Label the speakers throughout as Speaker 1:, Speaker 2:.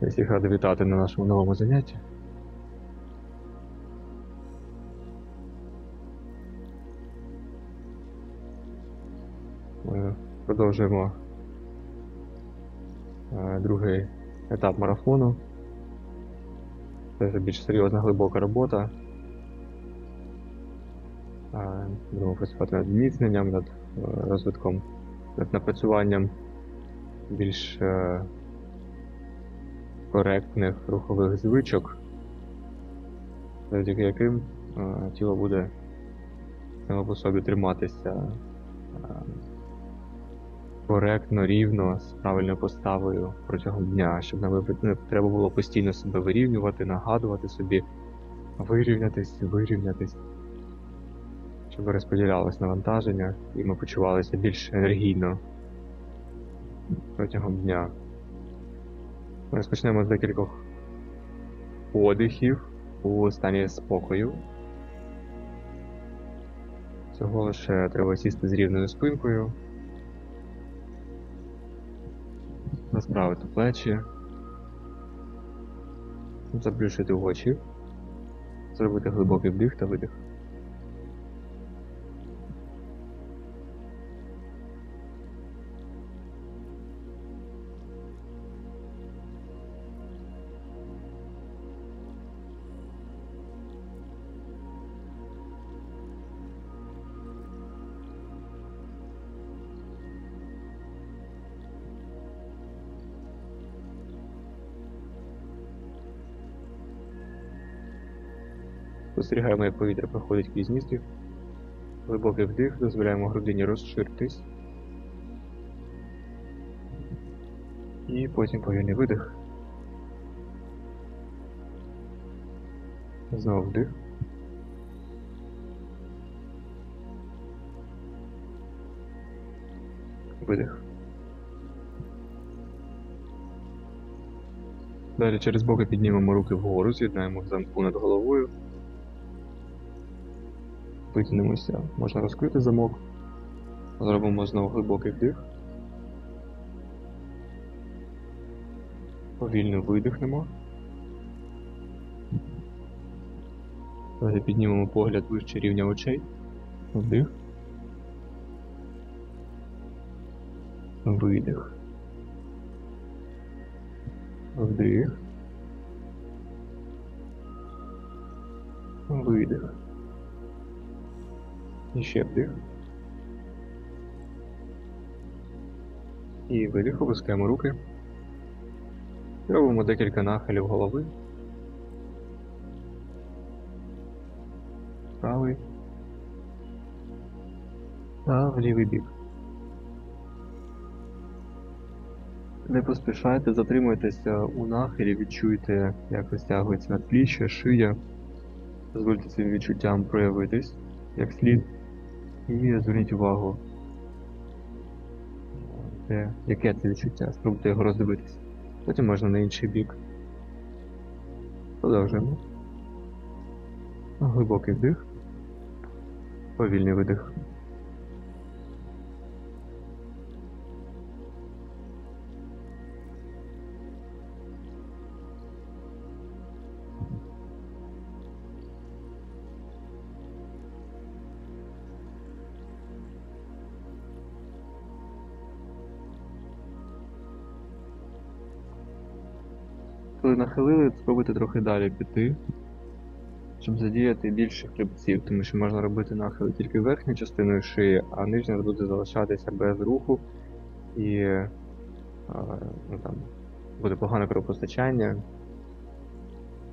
Speaker 1: Я всіх радий вітати на нашому новому занятті. Ми продовжуємо е, другий етап марафону. Це вже більш серйозна глибока робота. Е, Будемо працювати над зміцненням, над е, розвитком, над напрацюванням більш е, коректних рухових звичок, завдяки яким е, тіло буде само по собі триматися е, коректно, рівно, з правильною поставою протягом дня, щоб нам не треба було постійно себе вирівнювати, нагадувати собі, вирівнятись, вирівнятись, щоб розподілялось навантаження і ми почувалися більш енергійно протягом дня. Розпочнемо з декількох подихів у стані спокою. Цього лише треба сісти з рівною спинкою, розправити плечі, заплющити очі, зробити глибокий вдих та видих. Спостерігаємо, як повітря проходить крізь ніздрів. Глибокий вдих, дозволяємо грудині розширитись. І потім повільний видих. Знову вдих. Видих. Далі через боки піднімемо руки вгору, з'єднаємо замку над головою. Витягнемося. Можна розкрити замок. Зробимо знову глибокий вдих. Повільно видихнемо. Далі піднімемо погляд вище рівня очей. Вдих. Видих. Вдих. Видих. Ще вдих. І видих, опускаємо руки. Робимо декілька нахилів голови. Правий. Та в лівий бік. Не поспішайте, затримуйтеся у нахилі, відчуйте, як розтягується надпліччя, шия. Дозвольте цим відчуттям проявитись як слід. І зверніть увагу, те, яке це відчуття, спробуйте його роздивитися. Потім можна на інший бік. Продовжуємо. Глибокий вдих. Повільний видих. Коли нахилили, спробуйте трохи далі піти, щоб задіяти більше хребців, тому що можна робити нахили тільки верхньою частиною шиї, а нижня буде залишатися без руху і ну, там, буде погане кровопостачання,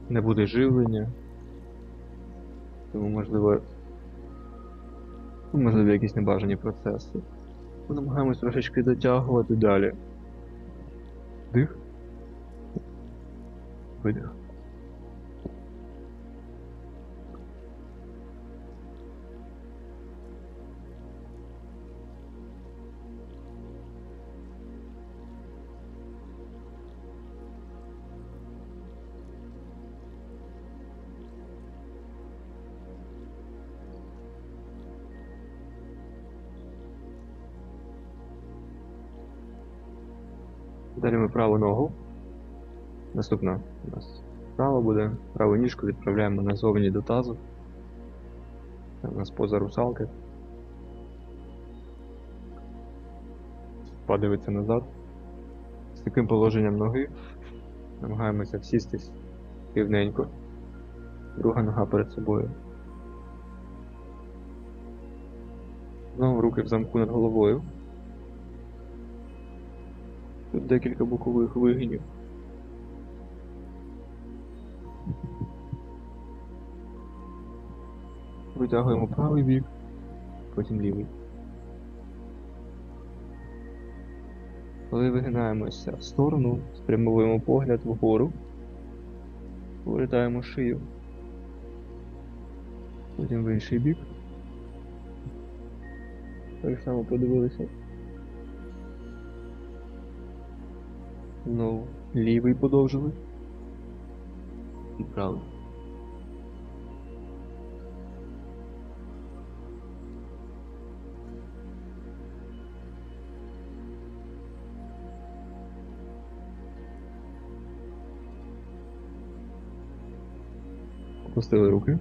Speaker 1: не буде живлення. Тому можливо, ну, можливо якісь небажані процеси. Ми намагаємось трошечки дотягувати далі. Дих. Видих. Далі ми праву ногу Наступна у нас справа буде. Праву ніжку відправляємо назовні до тазу. Це у нас поза русалки. Подивиться назад. З таким положенням ноги намагаємося всістись рівненько. Друга нога перед собою. Знову руки в замку над головою. Тут декілька бокових вигинів. Витягуємо правий бік, потім лівий. Коли вигинаємося в сторону, спрямовуємо погляд вгору, повертаємо шию. Потім в інший бік. Так само подивилися. Знову лівий подовжили. І правий. Опустили руки.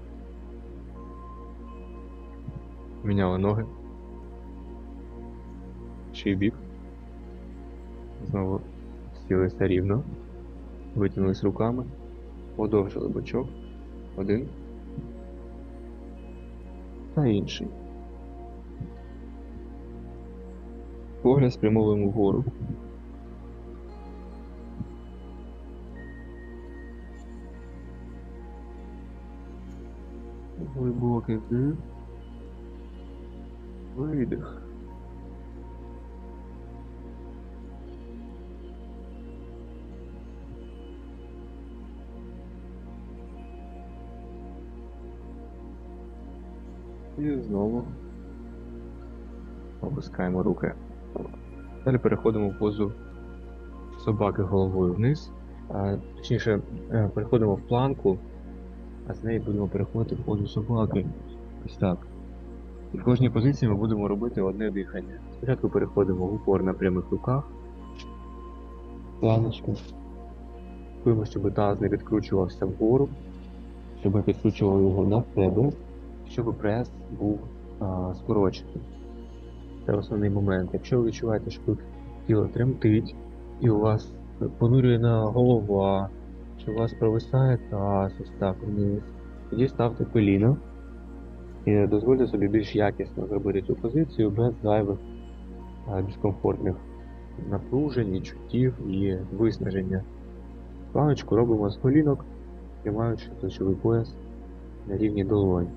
Speaker 1: Міняли ноги. Чий бік. Знову сілися рівно. Витягнулись руками. Подовжили бочок. Один. Та інший. Погляд спрямовуємо вгору. Глибокий вдих. Видих. І знову опускаємо руки. Далі переходимо в позу собаки головою вниз. А, точніше, е, переходимо в планку, а з неї будемо переходити в позу собаки. Ось так. І в кожній позиції ми будемо робити одне дихання. Спочатку переходимо в упор на прямих руках. Планочку. Слідкуємо, щоб таз не відкручувався вгору, щоб ми підкручували його на себе, щоб прес був а, скорочений. Це основний момент. Якщо ви відчуваєте, що тіло тремтить, і у вас понурює голова, що у вас провисає таз ось так вниз, тоді ставте коліно і дозвольте собі більш якісно зробити цю позицію без зайвих а, дискомфортних напружень, відчуттів і виснаження. Планочку робимо з колінок, тримаючи плечовий пояс на рівні долонь.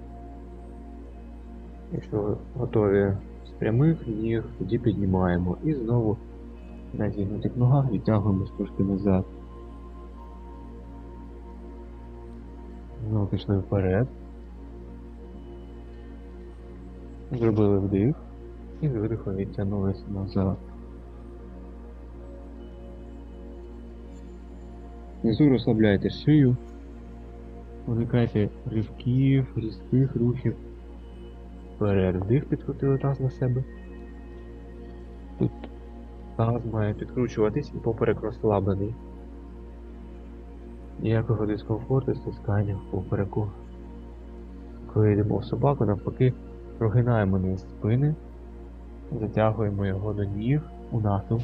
Speaker 1: Якщо готові з прямих ніг, тоді піднімаємо і знову на зігнутих ногах відтягуємо трошки назад. Знову пішли вперед. Зробили вдих і з видихом відтягнулися назад. Внизу розслабляйте шию, уникайте ривків, різких рухів. Вперед вдих, підкрутили таз на себе. Тут таз має підкручуватись і поперек розслаблений. Ніякого дискомфорту, стискання в попереку. Коли йдемо в собаку, навпаки, прогинаємо низ спини, затягуємо його до ніг у натовп.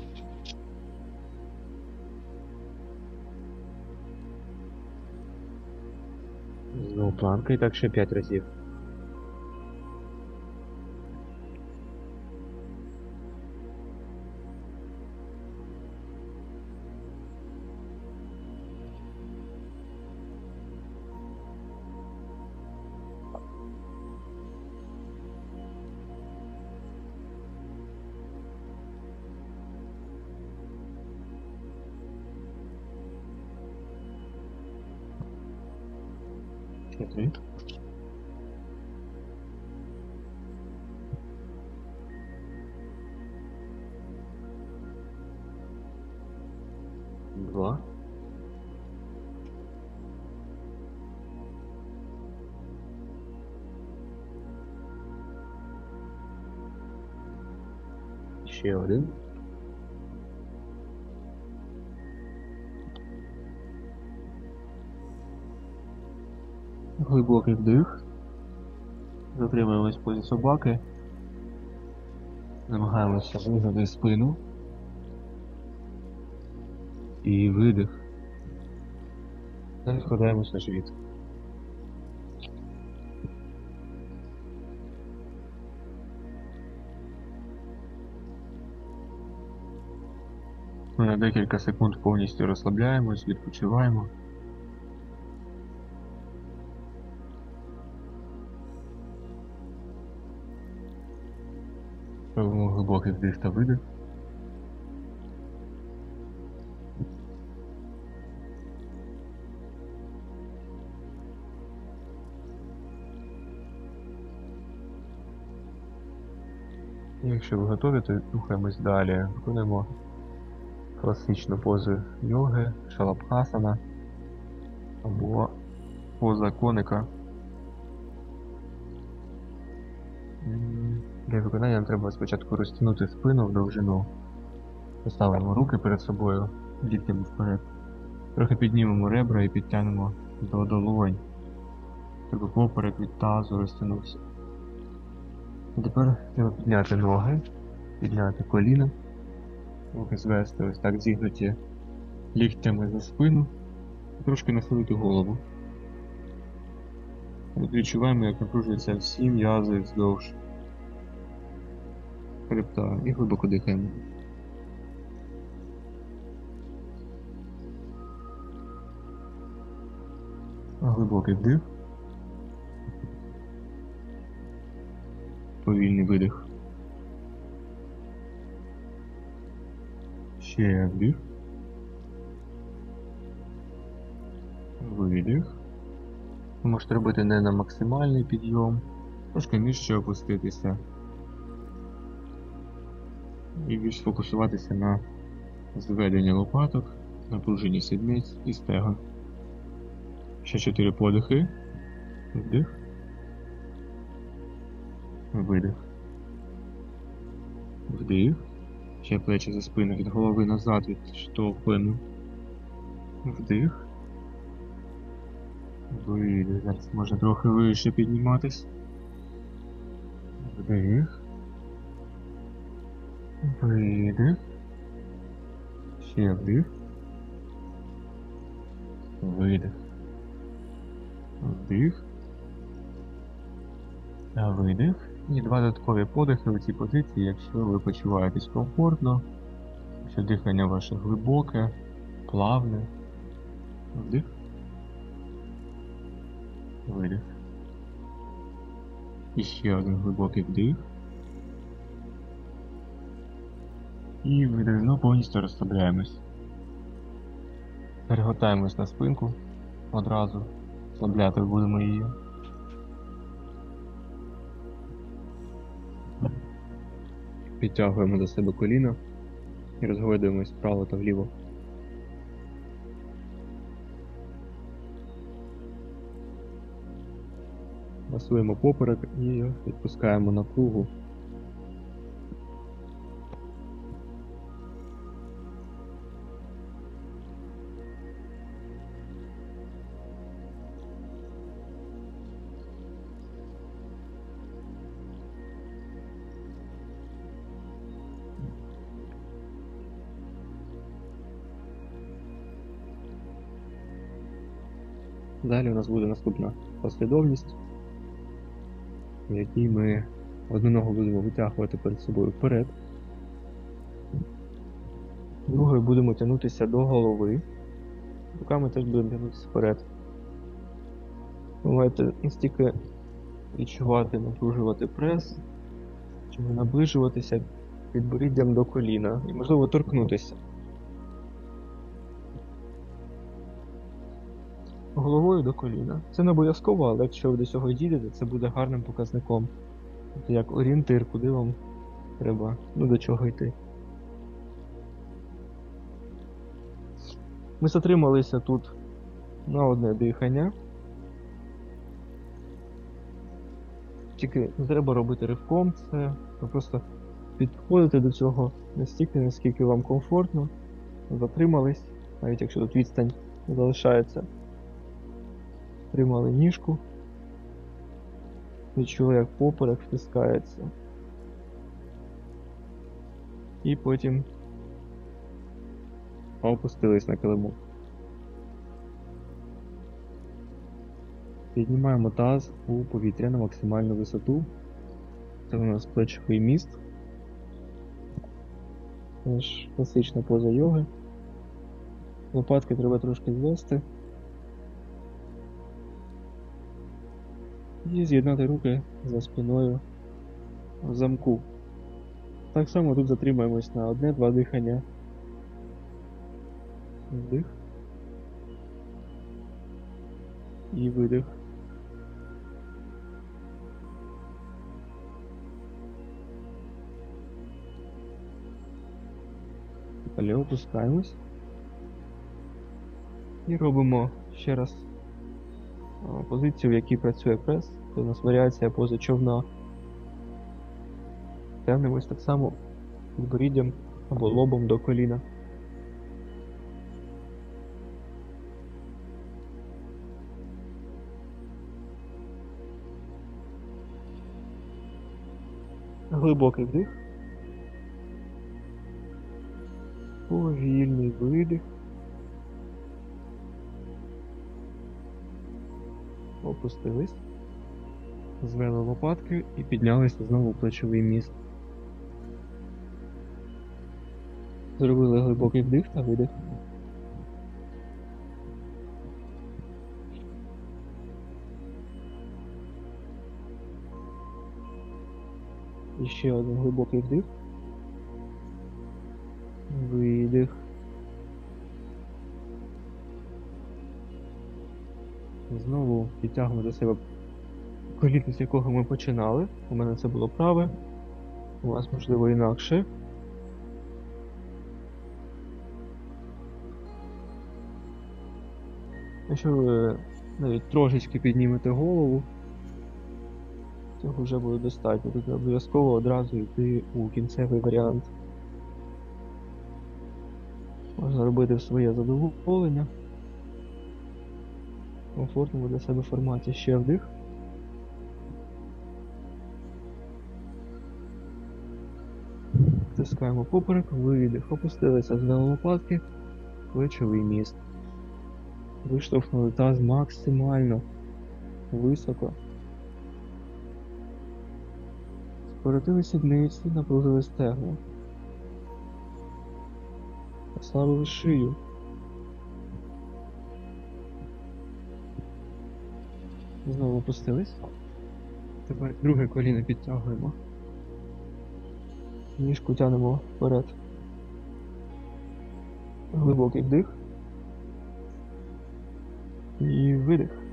Speaker 1: Знову планка і так ще 5 разів. Ще три. Два. Ще один. Глибокий вдих. Затримуємось позі собаки. Намагаємося вигнути спину. І видих. Далі вкладаємось на живіт. Ми на декілька секунд повністю розслабляємось, відпочиваємо. Глибокий вдих та видих. Якщо ви готові, то рухаємось далі. Виконуємо класичну позу йоги, шалабхасана або поза коника. Для виконання нам треба спочатку розтягнути спину в довжину. Поставимо руки перед собою, ліктями вперед. Трохи піднімемо ребра і підтягнемо до долонь. Треба поперек від тазу розтягнувся. І Тепер треба підняти ноги, підняти коліна. Руки звести ось так зігнуті ліктями за спину. І трошки нахилити голову. От відчуваємо, як напружуються всі м'язи вздовж хребта і глибоко дихаємо. Глибокий вдих. Повільний видих. Ще вдих. Видих. Можете робити не на максимальний підйом, трошки нижче опуститися. І більш сфокусуватися на зведенні лопаток, напруженні сідниць і стегон. Ще чотири подихи. Вдих. Видих. Вдих. Ще плечі за спину від голови назад від відштовхуємо. Вдих. Видих. Зараз можна трохи вище підніматись. Вдих. Видих. Ще вдих. Видих. Вдих. Видих. І два додаткові подихи у цій позиції, якщо ви почуваєтесь комфортно, якщо дихання ваше глибоке, плавне. Вдих. Видих. І ще один глибокий вдих. І видих. Ну, повністю розслабляємось. Перегортаємось на спинку одразу. Слабляти будемо її. Підтягуємо до себе коліна і розгойдуємось вправо та вліво. Масуємо поперек і відпускаємо напругу. Далі у нас буде наступна послідовність, в якій ми одну ногу будемо витягувати перед собою вперед. Другою будемо тягнутися до голови. Руками теж будемо тягнутися вперед. Маєте настільки відчувати, напружувати прес, щоб наближуватися підборіддям до коліна і, можливо, торкнутися. Головою до коліна. Це не обов'язково, але якщо ви до цього дійдете, це буде гарним показником. Тобто як орієнтир, куди вам треба, ну до чого йти. Ми затрималися тут на одне дихання. Тільки не треба робити ривком, це ви просто підходите до цього настільки, наскільки вам комфортно, затримались, навіть якщо тут відстань залишається. Затримали ніжку. Відчули, як поперек втискається. І потім опустились на килимок. Піднімаємо таз у повітря на максимальну висоту. Це у нас плечовий міст. Теж класична поза йоги. Лопатки треба трошки звести. І з'єднати руки за спиною в замку. Так само тут затримаємось на одне-два дихання. Вдих. І видих. Далі опускаємось. І робимо ще раз позицію, в якій працює прес. У нас варіація поза човна. Тягнемось так само підборіддям або лобом до коліна. Глибокий вдих. Повільний видих. Опустились. Звели лопатки і піднялися знову в плечовий міст. Зробили глибокий вдих та видих. І ще один глибокий вдих. Видих. Знову підтягуємо до себе коліно, з якого ми починали. У мене це було праве. У вас можливо інакше. Якщо ви навіть трошечки піднімете голову, цього вже буде достатньо. Тут обов'язково одразу йти у кінцевий варіант. Можна робити своє задоволення. В комфортному для себе форматі ще вдих. Тискаємо поперек, видих, опустилися з лопатки, плечовий міст. Виштовхнули таз максимально високо. Скоротили сідниці, напружили стегна. Розслабили шию. Знову опустились. Тепер друге коліно підтягуємо. Ніжку тянемо вперед. Глибокий вдих. І видих.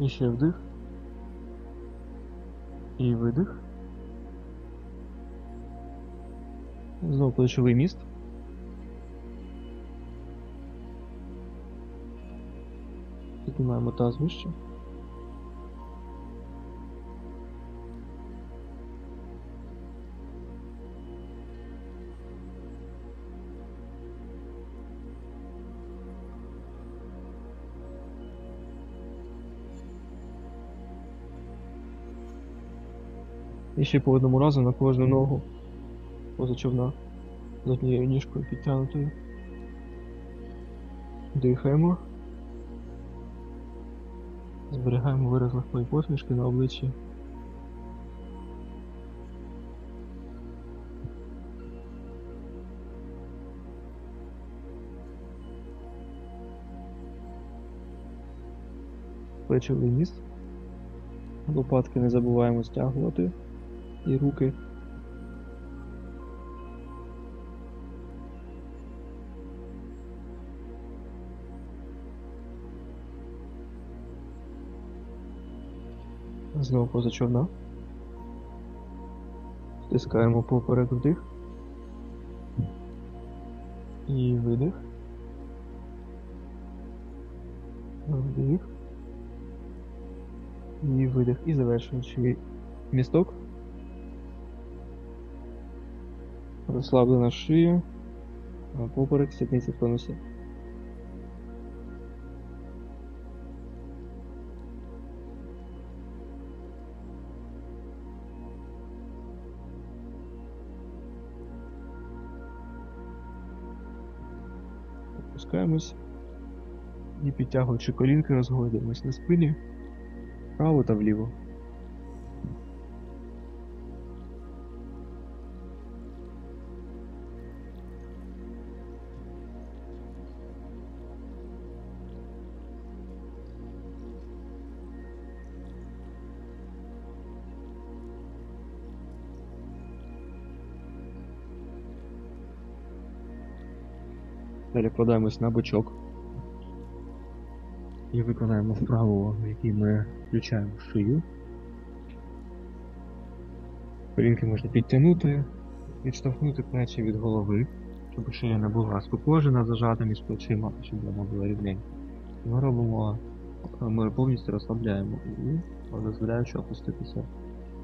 Speaker 1: І ще вдих. І видих. Знову плечовий міст. Піднімаємо таз вище. І ще по одному разу на кожну ногу поза човна з однією ніжкою підтягнутою. Дихаємо. Зберігаємо вираз легкої посмішки на обличчі. Плечовий ніс. Лопатки не забуваємо стягувати і руки. Знову поза човна. Стискаємо поперек вдих. І видих. Вдих. І видих. І завершуючи Місток. Розслаблена шия. Поперек сідниці в тонусі. Підтягуючи колінки, розгойдуємось на спині вправо та вліво. Далі на бочок. І виконаємо вправу, в якій ми включаємо шию. Колінки можна підтягнути, відштовхнути плечі від голови, щоб шия не була скукожена, зажата між плечима, щоб вона була рівненька. Ми робимо, ми повністю розслабляємо і дозволяючи опуститися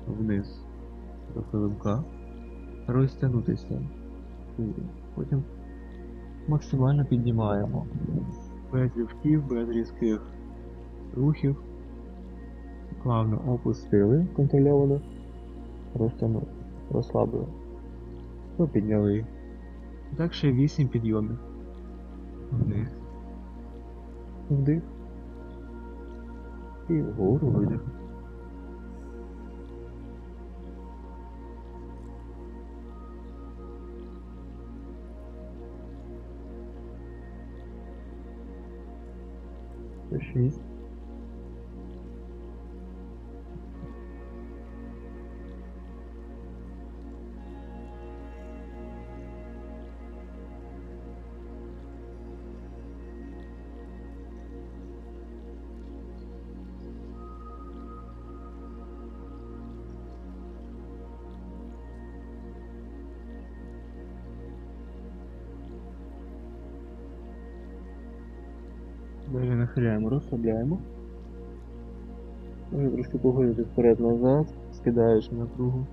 Speaker 1: вниз до килимка, розтягнутися. Потім максимально піднімаємо. Без рівків, без різких рухів. Плавно опустили контрольовано, розтягнули, розслабили. Попідняли. Так ще 8 підйомів. Вдих. Вдих. І вгору видих. Ще Далі нахиляємо, розслабляємо. Можна трошки походити вперед-назад, скидаючи напругу.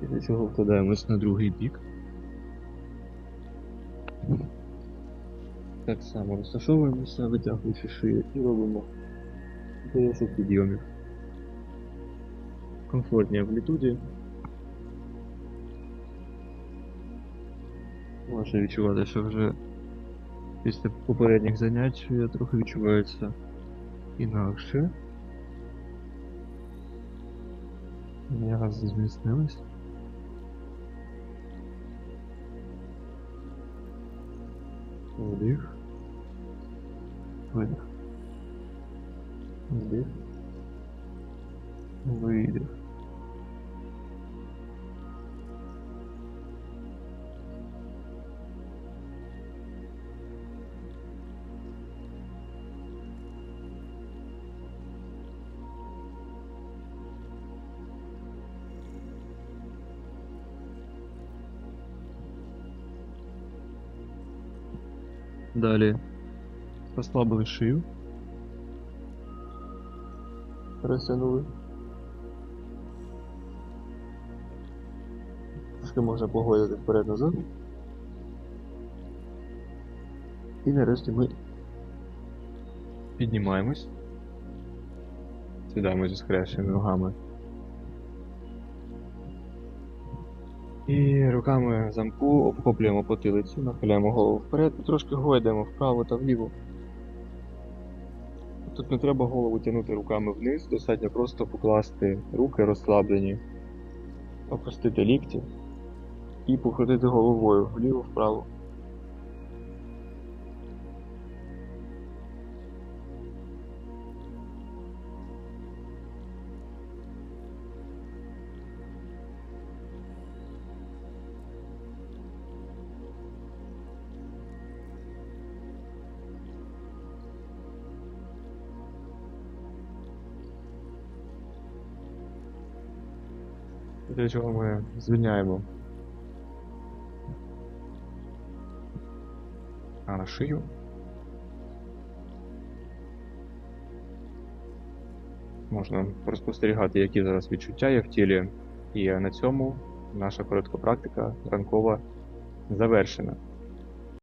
Speaker 1: Після чого вкладаємось на другий бік. Так само розташовуємося, витягуючи шию і робимо 10 підйомів. Комфортні амплітуді. Можна відчувати, що вже після попередніх занять що трохи відчувається інакше. М'язи зміцнились. Вдих. Видих. Вдих. Видих. Далі розслабили шию. Розтягнули. Трошки можна погойдати вперед-назад. І нарешті ми піднімаємось. Сідаємо зі скрещеними ногами. Руками замку обхоплюємо потилицю, нахиляємо голову вперед і трошки гойдаємо вправо та вліво. Тут не треба голову тягнути руками вниз, достатньо просто покласти руки розслаблені, опустити лікті і покрутити головою вліво-вправо. Для чого ми звільняємо. А на шию. Можна спостерігати, які зараз відчуття є в тілі. І на цьому наша коротка практика ранкова завершена.